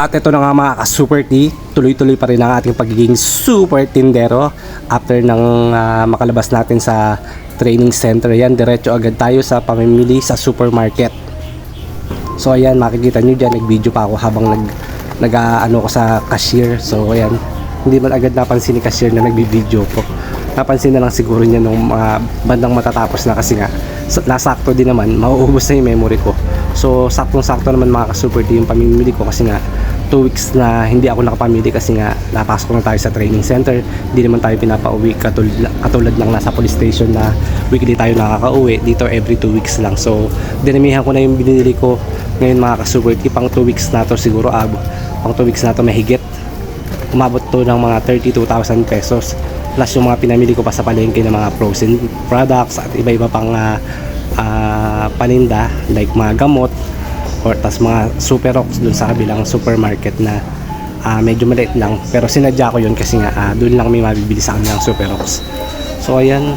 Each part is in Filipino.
At ito na nga mga ka-super T, tuloy-tuloy pa rin ang ating pagiging super tindero after ng ah, makalabas natin sa training center. Yan, diretso agad tayo sa pamimili sa supermarket. So ayan, makikita nyo dyan, nag-video pa ako habang nag, nag ano ko sa cashier. So ayan, hindi man agad napansin ni cashier na nagbi-video ko. Napansin na lang siguro niya nung mga bandang matatapos na kasi nga sa- nasakto din naman, mauubos na yung memory ko. So saktong-sakto naman mga ka-super yung pamimili ko kasi nga 2 weeks na hindi ako nakapamili kasi nga napasok na tayo sa training center. Hindi naman tayo pinapauwi katulad, katulad ng nasa police station na weekly tayo nakakauwi dito every 2 weeks lang. So dinamihan ko na yung binili ko. Ngayon mga ka-super pang 2 weeks na to siguro ah, pang 2 weeks na to mahigit. Umabot to ng mga 32,000 pesos. Plus yung mga pinamili ko pa sa palengke ng mga frozen products at iba-iba pang ah, ah, paninda like mga gamot or tas mga super rocks dun sa kabilang supermarket na ah, medyo maliit lang. Pero sinadya ko yun kasi nga ah, dun lang may mabibili sa kanilang super rocks. So ayan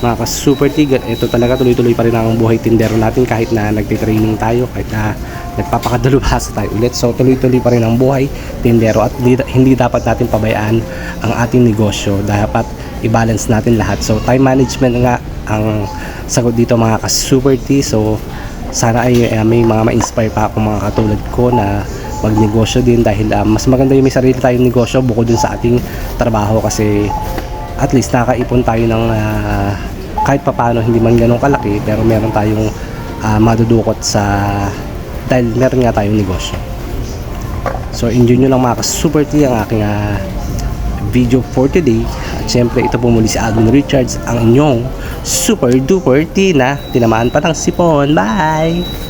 mga ka-super tigat ito talaga tuloy-tuloy pa rin ang buhay tindero natin kahit na nagtitraining tayo kahit na nagpapakadalubhasa tayo ulit. So tuloy-tuloy pa rin ang buhay tindero at hindi, hindi dapat natin pabayaan ang ating negosyo. Dapat i-balance natin lahat. So time management nga ang sagot dito mga ka-super T so sana ay uh, may mga ma-inspire pa ako mga katulad ko na magnegosyo din dahil uh, mas maganda yung may sarili tayong negosyo bukod dun sa ating trabaho kasi at least nakaipon tayo ng uh, kahit papano hindi man ganun kalaki pero meron tayong uh, madudukot sa dahil meron nga tayong negosyo. So enjoy nyo lang mga ka-super T ang aking uh, video for today at syempre ito po muli si Alvin Richards ang inyong super duper T na tinamaan pa ng sipon. Bye